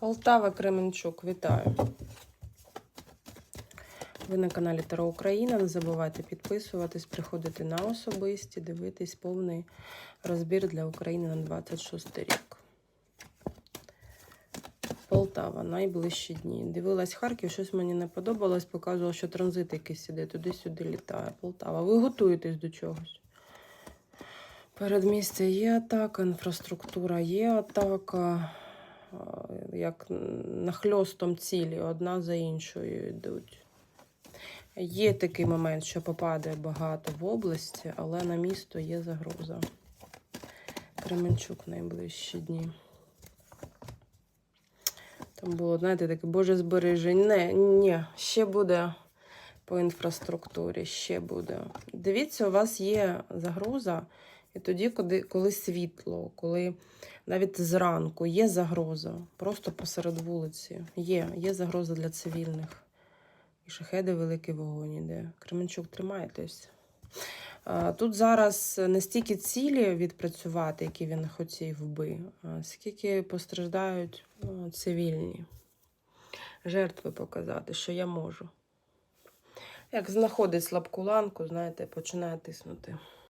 Полтава Кременчук, вітаю. Ви на каналі Таро Україна. Не забувайте підписуватись, приходити на особисті, дивитись повний розбір для України на 26 рік. Полтава, найближчі дні. Дивилась Харків, щось мені не подобалось, показувало, що транзит якийсь іде, туди-сюди літає. Полтава. Ви готуєтесь до чогось? Передмістя є атака, інфраструктура є атака, як нахльостом цілі, одна за іншою йдуть. Є такий момент, що попаде багато в області, але на місто є загроза. Кременчук найближчі дні. Там було, знаєте, таке Боже збережень. Не, ні, ще буде по інфраструктурі, ще буде. Дивіться, у вас є загроза, і тоді, коли, коли світло, коли навіть зранку є загроза, просто посеред вулиці. Є, є загроза для цивільних. І шахеди великий вогонь іде. Кременчук, тримайтесь. Тут зараз не стільки цілі відпрацювати, які він хотів би, скільки постраждають цивільні. Жертви показати, що я можу. Як знаходить слабку ланку, знаєте, починає тиснути.